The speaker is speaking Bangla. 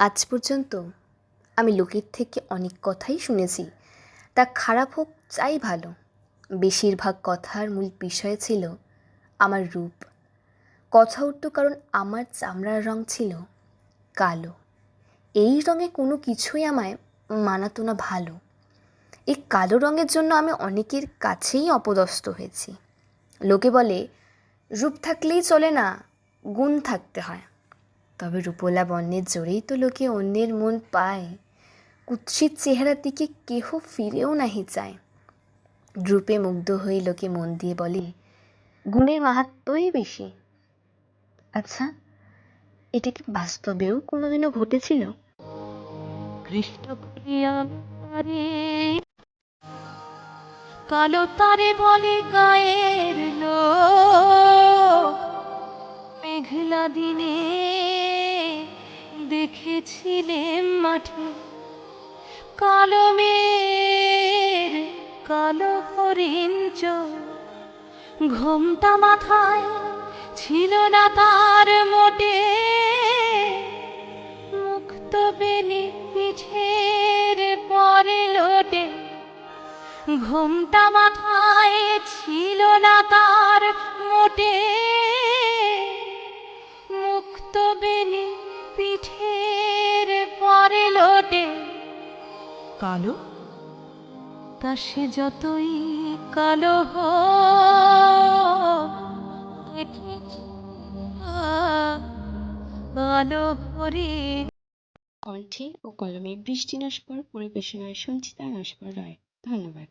আজ পর্যন্ত আমি লোকের থেকে অনেক কথাই শুনেছি। তা খারাপ হোক, চাই ভালো। বেশিরভাগ কথার মূল বিষয় ছিল আমার রূপ। কথা উঠত কারণ আমার চামড়ার রং ছিল কালো। এই রঙে কোনো কিছুই আমায় মানাতো না ভালো। এই কালো রঙের জন্য আমি অনেকের কাছেই অপদস্থ হয়েছি। লোকে বলে, রূপ থাকলেই চলে না, গুণ থাকতে হয়। তবে রূপলা বর্ণের জোরেই তো লোকে অন্যের মন পায়। কুৎসিত চেহারার দিকে কেহ ফিরেও নাহি চায়। রূপে মুগ্ধ হয়ে লোকে মন দিয়ে বলে, গুণের মাহাত্ম্যই বেশি। আচ্ছা এটা কি বাস্তবেও কোনোদিনও ঘটেছিল? কালো তারে বলে গায়ের লোক, মেঘলা দিনে দেখেছিলেন মাঠে কালো মেয়ের কালো হরিণ ঘোমটা মাথায় ছিল না তার মোটে। মুক্ত বেনি পিঠের পরে লোটে। ঘোমটা মাথায় ছিল না তার মোটে। মুক্ত বেনি পিঠের লোটে কালো? তা সে যতই কালো কালো হরিণ কণ্ঠে ও কলমে বৃষ্টি নস্কর পরিবেশনায় সঞ্চিতা নস্কর রায়। ধন্যবাদ।